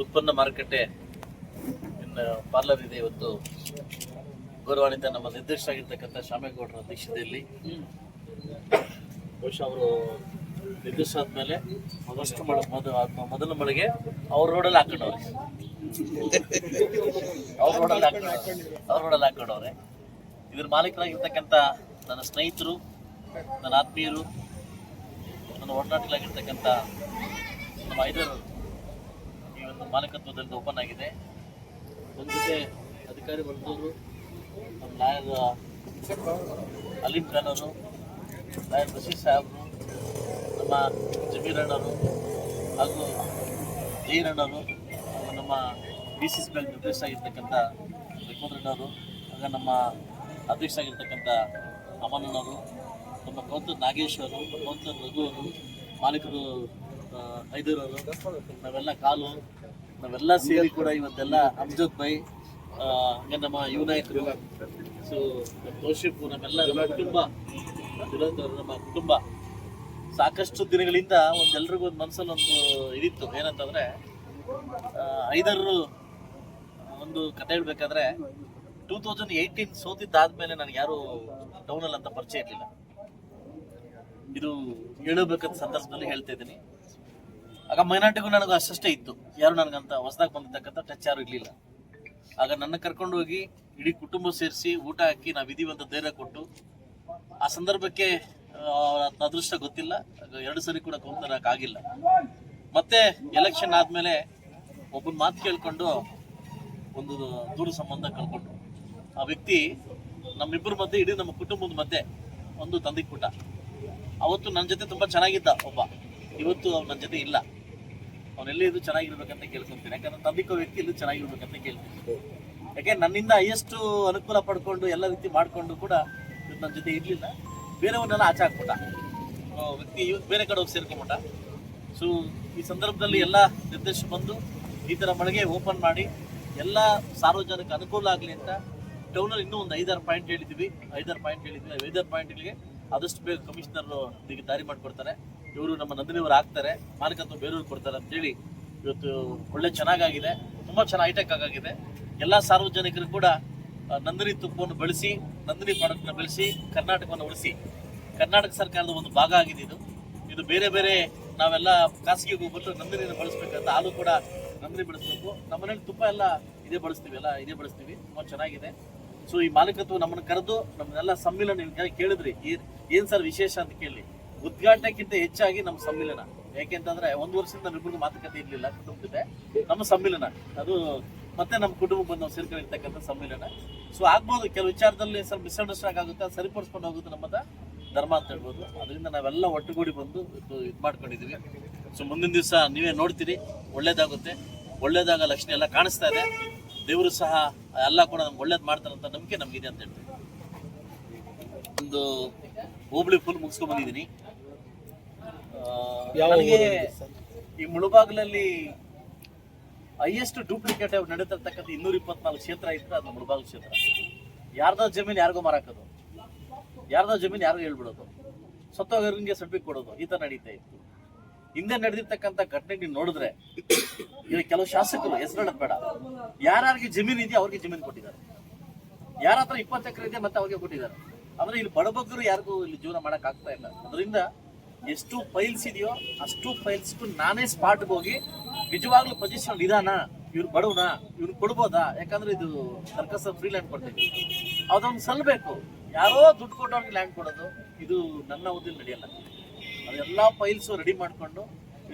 ಉತ್ಪನ್ನ ಮಾರುಕಟ್ಟೆ ಇನ್ನು ಪಾರ್ಲರ್ ಇದೆ ಇವತ್ತು. ಗೌರವಾನ್ವಿತ ನಮ್ಮ ನಿರ್ದೇಶಕರಾಗಿರ್ತಕ್ಕಂಥ ಶಾಮೇಗೌಡರ ಅಧ್ಯಕ್ಷತೆಯಲ್ಲಿ. ಬಹುಶಃ ಅವರು ನಿರ್ದೇಶ ಆದ್ಮೇಲೆ ಮೊದಲಷ್ಟು ಮಳೆ ಮೊದಲ ಮೊದಲ ಮಳೆಗೆ ಅವ್ರ ರೋಡಲ್ಲಿ ಹಾಕೊಂಡವ್ರೆ. ಅವ್ರ ರೋಡಲ್ಲಿ ಹಾಕೊಂಡವ್ರೆ. ಅವ್ರ ರೋಡಲ್ಲಿ ಹಾಕೊಂಡವ್ರೆ. ಇದ್ರ ಮಾಲೀಕರಾಗಿರ್ತಕ್ಕಂಥ ನನ್ನ ಸ್ನೇಹಿತರು, ನನ್ನ ಆತ್ಮೀಯರು, ನನ್ನ ಒಡನಾಟಗಳಾಗಿರ್ತಕ್ಕಂಥ ನಮ್ಮ ಐದರು ಮಾಲೀಕತ್ವದಲ್ಲಿ ಓಪನ್ ಆಗಿದೆ. ಒಂದು ಅಧಿಕಾರಿ ಬಂದವರು, ನಮ್ಮ ಲಾಯರ್ ಅಲೀಂ ಖಾನ್ ಅವರು ಲಾಯರ್ ಬಶೀರ್ ಸಾಹೇಬ್ರು ನಮ್ಮ ಜಮೀರ್ ಅಣ್ಣರು ಹಾಗೂ ಜೈರ್ ಅಣ್ಣವರು ಹಾಗೂ ನಮ್ಮ ಡಿ ಸಿ ಸಿ ಬ್ಯಾಂಕ್ ನಿರ್ದೇಶ ಆಗಿರ್ತಕ್ಕಂಥ ರಿಕೋದ್ರಣ್ಣವರು ಹಾಗೂ ನಮ್ಮ ಅಧ್ಯಕ್ಷ ಆಗಿರ್ತಕ್ಕಂಥ ಅಮನಣ್ಣವರು ನಮ್ಮ ಕೌಂತರ್ ನಾಗೇಶ್ ಅವರು ಕೌಂತರ್ ರಘು ಅವರು, ಮಾಲೀಕರು ಐದರವರು ನಾವೆಲ್ಲ ಕಾಲು ನಾವೆಲ್ಲ ಸೇರಿ ಕೂಡ ಇವತ್ತೆಲ್ಲ ಅಮ್ಜದ್ ಭಾಯ್ ಹಂಗೆ ನಮ್ಮ ಯುವನಾಯಕರು ಸೊ ತೋಷಿಪ್ ನಮ್ಮೆಲ್ಲ ನಮ್ಮ ಕುಟುಂಬ ನಮ್ಮ ಕುಟುಂಬ. ಸಾಕಷ್ಟು ದಿನಗಳಿಂದ ಒಂದು ಎಲ್ರಿಗೂ ಒಂದು ಮನಸ್ಸಲ್ಲಿ ಒಂದು ಇದಿತ್ತು. ಏನಂತಂದ್ರೆ ಐದರು ಒಂದು ಕತೆ ಹೇಳ್ಬೇಕಾದ್ರೆ, ಟೂ ತೌಸಂಡ್ ಏಯ್ಟೀನ್ ಸೋತಿದ್ದಾದ್ಮೇಲೆ ನನಗೆ ಯಾರು ಟೌನಲ್ಲಿ ಅಂತ ಪರಿಚಯ ಇರಲಿಲ್ಲ. ಇದು ಹೇಳಬೇಕಂತ ಸಂದರ್ಭದಲ್ಲಿ ಹೇಳ್ತಾ ಇದ್ದೀನಿ. ಆಗ ಮೈನಾಟಿಗೂ ನನಗೂ ಅಷ್ಟಷ್ಟೇ ಇತ್ತು. ಯಾರು ನನಗಂತ ಹೊಸದಾಗಿ ಬಂದಿರ್ತಕ್ಕಂಥ ಟಚ್ ಯಾರು ಇರಲಿಲ್ಲ. ಆಗ ನನ್ನ ಕರ್ಕೊಂಡು ಹೋಗಿ ಇಡೀ ಕುಟುಂಬ ಸೇರಿಸಿ ಊಟ ಹಾಕಿ ನಾವು ವಿಧಿವಂತ ಧೈರ್ಯ ಕೊಟ್ಟು, ಆ ಸಂದರ್ಭಕ್ಕೆ ಅದೃಷ್ಟ ಗೊತ್ತಿಲ್ಲ. ಎರಡು ಸರಿ ಕೂಡ ಆಗಿಲ್ಲ. ಮತ್ತೆ ಎಲೆಕ್ಷನ್ ಆದಮೇಲೆ ಒಬ್ಬನ ಮಾತು ಕೇಳ್ಕೊಂಡು ಒಂದು ದೂರ ಸಂಬಂಧ ಕಳ್ಕೊಂಡು ಆ ವ್ಯಕ್ತಿ ನಮ್ಮಿಬ್ಬರ ಮಧ್ಯೆ, ಇಡೀ ನಮ್ಮ ಕುಟುಂಬದ ಮಧ್ಯೆ ಒಂದು ತಂದೆ ಅವತ್ತು ನನ್ನ ಜೊತೆ ತುಂಬ ಚೆನ್ನಾಗಿದ್ದ ಒಬ್ಬ. ಇವತ್ತು ಅವ್ನು ನನ್ನ ಜೊತೆ ಇಲ್ಲ. ಅವನೆಲ್ಲೇ ಇದು ಚೆನ್ನಾಗಿರ್ಬೇಕಂತ ಕೇಳ್ಕೊಂತೀನಿ. ಯಾಕಂದ್ರೆ ತಂದಿಕ್ಕೋ ವ್ಯಕ್ತಿ ಇಲ್ಲೂ ಚೆನ್ನಾಗಿರ್ಬೇಕಂತ ಕೇಳ್ತೀನಿ. ಯಾಕೆ ನನ್ನಿಂದ ಎಷ್ಟು ಅನುಕೂಲ ಪಡ್ಕೊಂಡು ಎಲ್ಲ ರೀತಿ ಮಾಡಿಕೊಂಡು ಕೂಡ ನನ್ನ ಜೊತೆ ಇರ್ಲಿಲ್ಲ. ಬೇರೆಯವನ್ನೆಲ್ಲ ಆಚೆ ಹಾಕ್ಬಿಟ್ಟ. ವ್ಯಕ್ತಿ ಬೇರೆ ಕಡೆ ಹೋಗಿ ಸೇರ್ಕೊಂಬಿಟ್ಟ ಸೊ ಈ ಸಂದರ್ಭದಲ್ಲಿ ಎಲ್ಲ ನಿರ್ದೇಶ ಬಂದು ಈ ಥರ ಮಳಿಗೆ ಓಪನ್ ಮಾಡಿ ಎಲ್ಲ ಸಾರ್ವಜನಿಕ ಅನುಕೂಲ ಆಗಲಿ ಅಂತ ಟೌನಲ್ಲಿ ಇನ್ನೂ ಒಂದು ಐದಾರು ಪಾಯಿಂಟ್ ಹೇಳಿದ್ವಿ ಐದಾರು ಪಾಯಿಂಟ್ ಹೇಳಿದ್ವಿ ಐದಾರು ಪಾಯಿಂಟ್ಗಳಿಗೆ ಆದಷ್ಟು ಬೇಗ ಕಮಿಷನರ್ ದಾರಿ ಮಾಡಿಕೊಡ್ತಾರೆ. ಇವರು ನಮ್ಮ ನಂದಿನಿಯವರು ಆಗ್ತಾರೆ. ಮಾಲೀಕತ್ವ ಬೇರೆಯವ್ರು ಕೊಡ್ತಾರೆ ಅಂತೇಳಿ ಇವತ್ತು ಒಳ್ಳೆ ಚೆನ್ನಾಗಾಗಿದೆ. ತುಂಬಾ ಚೆನ್ನಾಗಿ ಹೈಟೆಕ್ ಆಗಿದೆ ಎಲ್ಲ ಸಾರ್ವಜನಿಕರು ಕೂಡ ನಂದಿನಿ ತುಪ್ಪವನ್ನು ಬಳಸಿ, ನಂದಿನಿ ಪ್ರಾಡಕ್ಟ್ನ ಬೆಳೆಸಿ, ಕರ್ನಾಟಕವನ್ನು ಉಳಿಸಿ, ಕರ್ನಾಟಕ ಸರ್ಕಾರದ ಒಂದು ಭಾಗ ಆಗಿದೆ ಇದು. ಇದು ಬೇರೆ ಬೇರೆ ನಾವೆಲ್ಲ ಖಾಸಗಿ ಹೋಗ್ಬಿಟ್ಟು ನಂದಿನಿಯನ್ನು ಬಳಸ್ಬೇಕಂತ ಹಾಲು ಕೂಡ ನಂದಿನಿ ಬೆಳೆಸ್ಬೇಕು. ನಮ್ಮನೇಲಿ ತುಪ್ಪ ಎಲ್ಲ ಇದೇ ಬಳಸ್ತೀವಿ, ಎಲ್ಲ ಇದೇ ಬಳಸ್ತೀವಿ. ತುಂಬಾ ಚೆನ್ನಾಗಿದೆ. ಸೊ ಈ ಮಾಲೀಕತ್ವ ನಮ್ಮನ್ನು ಕರೆದು ನಮ್ಮನ್ನೆಲ್ಲ ಸಮ್ಮಿಲನ ಕೇಳಿದ್ರಿ. ಏನ್ ಸರ್ ವಿಶೇಷ ಅಂತ ಕೇಳಿ. ಉದ್ಘಾಟನೆಕ್ಕಿಂತ ಹೆಚ್ಚಾಗಿ ನಮ್ಮ ಸಮ್ಮಿಲನ. ಯಾಕೆಂತಂದ್ರೆ ಒಂದು ವರ್ಷದಿಂದ ನಮ್ಮಿಬ್ಬರಿಗೂ ಮಾತುಕತೆ ಇರಲಿಲ್ಲ ಕುಟುಂಬ ಜೊತೆ ನಮ್ಮ ಸಮ್ಮಿಲನ. ಅದು ಮತ್ತೆ ನಮ್ಮ ಕುಟುಂಬ ಬಂದು ನಾವು ಸೇರ್ಕೊಂಡಿರ್ತಕ್ಕಂಥ ಸಮ್ಮಿಲನ. ಸೊ ಆಗ್ಬೋದು, ಕೆಲವು ವಿಚಾರದಲ್ಲಿ ಸ್ವಲ್ಪ ಮಿಸ್ಅಂಡರ್ಸ್ಟ್ಯಾಂಡ್ ಆಗುತ್ತೆ ಸರಿಪಡಿಸ್ಕೊಂಡು ಹೋಗುತ್ತೆ ನಮ್ಮದ ಧರ್ಮ ಅಂತ ಹೇಳ್ಬೋದು. ಅದರಿಂದ ನಾವೆಲ್ಲ ಒಟ್ಟುಗೂಡಿ ಬಂದು ಇದು ಮಾಡ್ಕೊಂಡಿದೀವಿ ಸೊ ಮುಂದಿನ ದಿವಸ ನೀವೇ ನೋಡ್ತೀರಿ, ಒಳ್ಳೇದಾಗುತ್ತೆ. ಒಳ್ಳೇದಾಗ ಲಕ್ಷ್ಮಿ ಎಲ್ಲ ಕಾಣಿಸ್ತಾ ಇದೆ. ದೇವರು ಸಹ ಎಲ್ಲ ಕೂಡ ನಮ್ಗೆ ಒಳ್ಳೇದು ಮಾಡ್ತಾರಂತ ನಂಬಿಕೆ ನಮಗಿದೆ ಅಂತ ಹೇಳ್ತೀವಿ. ಒಂದು ಹೋಬಳಿ ಫುಲ್ ಮುಗಿಸ್ಕೊಂಡ್ ಬಂದಿದ್ದೀನಿ. ನನಗೆ ಈ ಮುಳುಬಾಗ್ಲಲ್ಲಿ ಹೈಯೆಸ್ಟ್ ಡೂಪ್ಲಿಕೇಟ್ ನಡೀತಿರ್ತಕ್ಕಂಥ ಇನ್ನೂರ ಇಪ್ಪತ್ನಾಲ್ಕು ಕ್ಷೇತ್ರ ಇತ್ತು ಅದು ಮುಳುಬಾಗ್ಲು ಕ್ಷೇತ್ರ. ಯಾರ್ದೋ ಜಮೀನು ಯಾರಿಗೋ ಮಾರಾಕೋದು ಯಾರ್ದೋ ಜಮೀನು ಯಾರಿಗೋ ಹೇಳ್ಬಿಡೋದು. ಸತ್ತೋಗರಿಗೆ ಸರ್ಟಿಫಿಕೇಟ್ ಕೊಡೋದು. ಈ ಥರ ನಡೀತಾ ಇತ್ತು. ಹಿಂದೆ ನಡೆದಿರ್ತಕ್ಕಂಥ ಘಟನೆ ನೀವು ನೋಡಿದ್ರೆ ಈಗ ಕೆಲವು ಶಾಸಕರು ಹೆಸರು ಹೇಳೋದ್ ಬೇಡ. ಯಾರ್ಯಾರಿಗೆ ಜಮೀನು ಇದೆಯೋ ಅವ್ರಿಗೆ ಜಮೀನು ಕೊಟ್ಟಿದ್ದಾರೆ. ಯಾರ ಹತ್ರ ಇಪ್ಪತ್ತು ಎಕರೆ ಇದೆ ಮತ್ತೆ ಅವ್ರಿಗೆ ಕೊಟ್ಟಿದ್ದಾರೆ. ಅಂದ್ರೆ ಇಲ್ಲಿ ಬಡಬಗ್ಗರು ಯಾರಿಗೂ ಇಲ್ಲಿ ಜೀವನ ಮಾಡಕ್ ಆಗ್ತಾ ಇಲ್ಲ. ಅದರಿಂದ ಎಷ್ಟು ಫೈಲ್ಸ್ ಇದೆಯೋ ಅಷ್ಟು ಫೈಲ್ಸ್ ನಾನೇ ಸ್ಪಾಟ್ಗೆ ಹೋಗಿ ನಿಜವಾಗ್ಲೂ ಪೊಸಿಷನ್ ಇದಾನ? ಇವ್ರು ಬಡವನ? ಇವ್ರು ಕೊಡ್ಬೋದಾ? ಯಾಕಂದ್ರೆ ಇದು ಸರ್ಕಸ್ ಫ್ರೀ ಲ್ಯಾಂಡ್ ಕೊಡ್ತೀವಿ ಅದೊಂದು ಸಲ್ಬೇಕು ಯಾರೋ ದುಡ್ಡು ಕೊಟ್ಟವ್ರಿಗೆ ಲ್ಯಾಂಡ್ ಕೊಡೋದು. ಇದು ನನ್ನ ಉದ್ದಿನ ನಡೆಯಲ್ಲ. ಅದೆಲ್ಲ ಫೈಲ್ಸ್ ರೆಡಿ ಮಾಡ್ಕೊಂಡು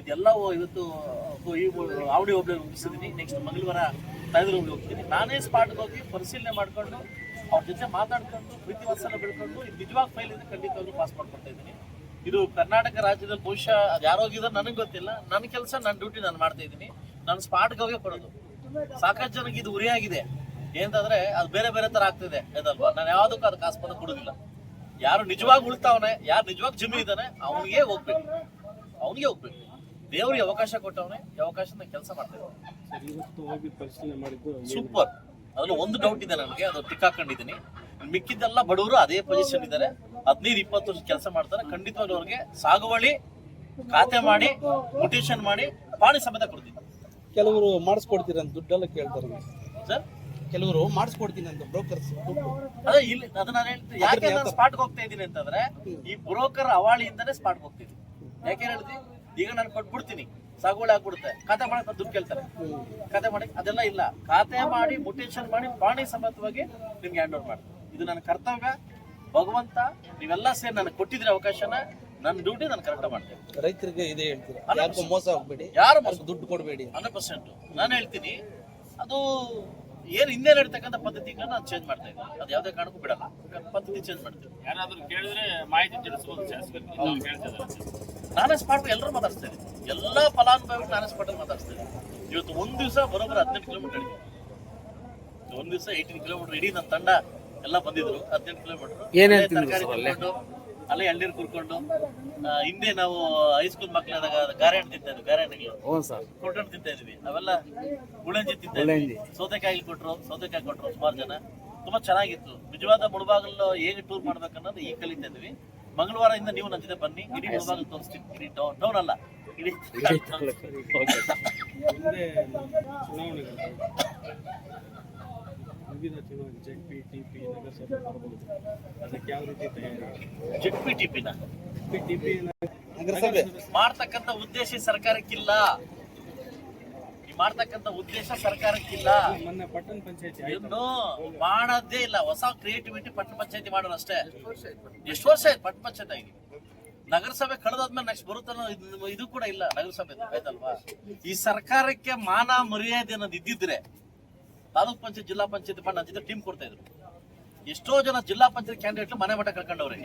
ಇದೆಲ್ಲ ಇವತ್ತು ಆವಡಿ ಒಬ್ಬ ಮುಗಿಸಿದೀನಿ. ನೆಕ್ಸ್ಟ್ ಮಂಗಳವಾರ ತಾಯ್ದೂರು ಹೋಗಿ ಹೋಗ್ತೀನಿ. ನಾನೇ ಸ್ಪಾಟ್ಗೆ ಹೋಗಿ ಪರಿಶೀಲನೆ ಮಾಡ್ಕೊಂಡು ಅವ್ರ ಜೊತೆ ಮಾತಾಡ್ಕೊಂಡು, ಪ್ರೀತಿ ವಾತ್ಸಲ್ಯ ಬೆಳ್ಕೊಂಡು, ಇದು ನಿಜವಾಗ್ ಫೈಲ್ ಇದೆ, ಖಂಡಿತವಾಗ್ಲೂ ಪಾಸ್ ಮಾಡ್ಕೊಡ್ತಾ ಇದ್ದೀನಿ. ಇದು ಕರ್ನಾಟಕ ರಾಜ್ಯದ ಬಹುಶಃ ಅದು ಯಾರೋ ಹೋಗಿದ್ರೆ ನನಗೆ ಗೊತ್ತಿಲ್ಲ. ನನ್ನ ಕೆಲಸ ನನ್ನ ಡ್ಯೂಟಿ ನಾನು ಮಾಡ್ತಾ ಇದ್ದೀನಿ. ನಾನು ಸ್ಪಾಟ್ಗೆ ಹೋಗಿ ಕೊಡೋದು. ಸಾಕಷ್ಟು ಜನಕ್ಕೆ ಇದು ಉರಿಯಾಗಿದೆ. ಏನಂತಂದ್ರೆ ಅದು ಬೇರೆ ಬೇರೆ ತರ ಆಗ್ತಿದೆ. ಅದಲ್ವಾ ನಾನು ಯಾವ್ದಕ್ಕೂ ಅದಕ್ಕೆ ಆಸ್ಪದ ಕೊಡುದಿಲ್ಲ. ಯಾರು ನಿಜವಾಗಿ ಉಳ್ತಾವನೆ ಯಾರು ನಿಜವಾಗಿ ಜಿಮ್ಮಿ ಇದ್ದಾನೆ ಅವನಿಗೆ ಹೋಗ್ಬೇಕು. ಅವನಿಗೆ ಹೋಗ್ಬೇಕು. ದೇವ್ರಿಗೆ ಅವಕಾಶ ಕೊಟ್ಟವನೆ ಈ ಅವಕಾಶ ಕೆಲಸ ಮಾಡ್ತಾ ಇದ್ದಾನೆ. ಇವತ್ತು ಹೋಗಿ ಪರಿಶೀಲನೆ ಮಾಡಿದ್ದು ಸೂಪರ್ ಅದ್ರಲ್ಲಿ ಒಂದು ಡೌಟ್ ಇದೆ ನನಗೆ. ಅದು ಟಿಕ್ ಹಾಕೊಂಡಿದ್ದೀನಿ. ಮಿಕ್ಕಿದ್ದೆಲ್ಲ ಬಡವರು ಅದೇ ಪೊಸಿಷನ್ ಇದ್ದಾರೆ. ಹದಿನೈದು ಇಪ್ಪತ್ತು ವರ್ಷ ಕೆಲಸ ಮಾಡ್ತಾರೆ. ಖಂಡಿತವಾಗಿ ಅವ್ರಿಗೆ ಸಾಗುವಳಿ ಖಾತೆ ಮಾಡಿ ಮುಟೇಷನ್ ಮಾಡಿ ಪಾಣಿ ಸಮೇತ ಕೊಡ್ತೀನಿ. ಕೆಲವರು ಮಾಡಿಸ್ಕೊಡ್ತೀರ ಅಂತ ದುಡ್ಡೆಲ್ಲ ಕೇಳ್ತಾರೆ ಸರ್? ಕೆಲವರು ಮಾಡಿಸ್ಕೊಡ್ತೀನಿ ಅಂತ ಬ್ರೋಕರ್ಸ್ ಅದೇ ಇಲ್ಲಿ ಅದನ್ನ ನಾನು ಹೇಳ್ತೀನಿ. ಯಾಕೆ ನಾನು ಸ್ಪಾಟ್ಗೆ ಹೋಗ್ತಾ ಇದ್ದೀನಿ ಅಂತಂದ್ರೆ ಈ ಬ್ರೋಕರ್ ಅವಾಳಿಯಿಂದನೇ ಸ್ಪಾಟ್ಗೆ ಹೋಗ್ತೀನಿ. ಯಾಕೆ ಹೇಳ್ತೀನಿ ಈಗ ನಾನು ಕೊಟ್ಬಿಡ್ತೀನಿ. ಸಾಗುವಳಿ ಆಗ್ಬಿಡುತ್ತೆ. ಖಾತೆ ಮಾಡಕ್ ನಾನ್ ದುಡ್ಡು ಕೇಳ್ತಾರೆ. ಖಾತೆ ಮಾಡಿ ಅದೆಲ್ಲ ಇಲ್ಲ. ಖಾತೆ ಮಾಡಿ ಮುಟೇಷನ್ ಮಾಡಿ ಪಾಣಿ ಸಮೇತವಾಗಿ ನಿಮ್ಗೆ ಹ್ಯಾಂಡ್ ಓವರ್ ಮಾಡ್ತೀನಿ. ಇದು ನನ್ನ ಕರ್ತವ್ಯ. ಭಗವಂತ ನೀವೆಲ್ಲ ಸೇರಿ ನನಗೆ ಕೊಟ್ಟಿದ್ರೆ ಅವಕಾಶನ ನನ್ನ ಡ್ಯೂಟಿ ನಾನು ಕರೆಕ್ಟ್ ಮಾಡ್ತೇನೆ. ರೈತರಿಗೆ ಇದೇ ಹೇಳ್ತೀರಾ? ಯಾರಿಗೂ ಮೋಸ ಹೋಗ್ಬೇಡಿ ಯಾರು ಮೋಸ ದುಡ್ಡು ಕೊಡಬೇಡಿ ಹಂಡ್ರೆಡ್ ಪರ್ಸೆಂಟ್ ನಾನು ಹೇಳ್ತೀನಿ ಅದು ಏನು ಹಿಂದೆ ನಡೀತಕ್ಕಂಥ ಪದ್ಧತಿಗಳನ್ನ ನಾನು ಚೇಂಜ್ ಮಾಡ್ತಾ ಇದ್ದೀನಿ. ಅದು ಯಾವುದೇ ಕಾರಣಕ್ಕೂ ಬಿಡಲ್ಲ. ಪದ್ಧತಿ ಚೇಂಜ್ ಮಾಡ್ತೀನಿ. ಯಾರಾದರೂ ಕೇಳಿದ್ರೆ ಮಾಹಿತಿ ತಿಳಿಸ್ಬೋದು ಶಾಸಕರಿಗೆ ನಾನೇ ಸ್ಪಾಟ್ ಎಲ್ಲರೂ ಮಾತಾಡ್ತಾ ಇದ್ದೀನಿ. ಎಲ್ಲ ಫಲಾನುಭವಿಗಳು ನಾನೇ ಸ್ಪಾಟ್ ಮಾತಾಡ್ತಾ ಇದ್ದೀನಿ. ಇವತ್ತು ಒಂದ್ ದಿವಸ ಬರೋಬ್ಬರ ಹದಿನೆಂಟು ಕಿಲೋಮೀಟರ್ ಒಂದು ಒಂದ್ ದಿವಸ ಏಯ್ಟೀನ್ ಕಿಲೋಮೀಟರ್ ಇಡೀ ನನ್ನ ತಂಡ ಎಲ್ಲ ಬಂದಿದ್ರು ಹದಿನೆಂಟು ಕಿಲೋಮೀಟರ್ ಅಲ್ಲೇ ಎಳ್ನೀರು ಕುರ್ಕೊಂಡು ಹಿಂದೆ ನಾವು ಹೈಸ್ಕೂಲ್ ಮಕ್ಕಳಾದಾಗ ಗಾರೆ ಹಣ್ಣು ತಿಂತಾ ಇದ್ವಿ ಗಾರೆ ಹಣ್ಣುಗಳು. ಕೊಟ್ಟಣ್ಣು ತಿಂತಾ ಇದ್ವಿ. ಅವೆಲ್ಲ ಗುಳಂಜಿ ತಿಂತಾ ಇದ್ವಿ. ಸೌತೆಕಾಯಿ ಕೊಟ್ಟರು ಸೌತೆಕಾಯಿ ಕೊಟ್ರು ಸುಮಾರು ಜನ. ತುಂಬಾ ಚೆನ್ನಾಗಿತ್ತು. ನಿಜವಾದ ಮುಳುಬಾಗಲು ಹೇಗೆ ಟೂರ್ ಮಾಡ್ಬೇಕನ್ನೋದು ಈಗ ಕಲಿತಾ ಇದ್ವಿ. ಮಂಗಳವಾರದಿಂದ ನೀವು ನನ್ನ ಜೊತೆ ಬನ್ನಿ. ಇಡೀ ಮುಳುಬಾಗಲು ತೋರಿಸ್ತೀನಿ. ಇಡೀ ಡೌನ್ ಡೌನ್ ಅಲ್ಲ. ಇಡೀ ಮುಂದೆ ಚುನಾವಣೆಗಳು ವಿವಿಧ ಜೆಡ್ ಪಿ ಟಿ ಪಿ ನಗರಸಭೆ ಬರ್ಬೋದು ಅದಕ್ಕೆ ಯಾವ ರೀತಿ ತಯಾರಿ? ಜೆಡ್ ಪಿ ಟಿ ಪಿನ ಪಿ ಟಿ ಪಿ ನಗರಸಭೆ ಮಾಡ್ತಕ್ಕಂಥ ಉದ್ದೇಶ ಸರ್ಕಾರಕ್ಕಿಲ್ಲ. ಈ ಮಾಡ್ತಕ್ಕಂಥ ಉದ್ದೇಶ ಸರ್ಕಾರಕ್ಕಿಲ್ಲ. ಮೊನ್ನೆ ಪಟ್ಟಣ ಪಂಚಾಯತಿ ಇನ್ನು ಮಾಡೋದೇ ಇಲ್ಲ. ಹೊಸ ಕ್ರಿಯೇಟಿವಿಟಿ ಪಟ್ಟಣ ಪಂಚಾಯತಿ ಮಾಡೋಣ ಅಷ್ಟೇ. ಎಷ್ಟು ವರ್ಷ ಆಯ್ತು ಪಟ್ಟಣ ಪಂಚಾಯತ್ ಆಗಿ? ನಗರಸಭೆ ಕಳೆದಾದ್ಮೇಲೆ ನೆಕ್ಸ್ಟ್ ನಷ್ಟ ಇದು- ಇದು ಕೂಡ ಇಲ್ಲ ನಗರಸಭೆ ಆಯ್ತಲ್ವಾ? ಈ ಸರ್ಕಾರಕ್ಕೆ ಮಾನ ಮರ್ಯಾದೆ ಅನ್ನೋದು ಇದ್ದಿದ್ರೆ ತಾಲೂಕ್ ಪಂಚಾಯತ್, ಜಿಲ್ಲಾ ಪಂಚಾಯತ್ ಫಂಡ್ ಅಂತ ಟೀಮ್ ಕೊಡ್ತಾ ಇದ್ರು. ಎಷ್ಟೋ ಜನ ಜಿಲ್ಲಾ ಪಂಚಾಯತ್ ಕ್ಯಾಂಡಿಡೇಟ್ ಮನೆ ಮಠ ಕಳ್ಕೊಂಡವ್ರೆ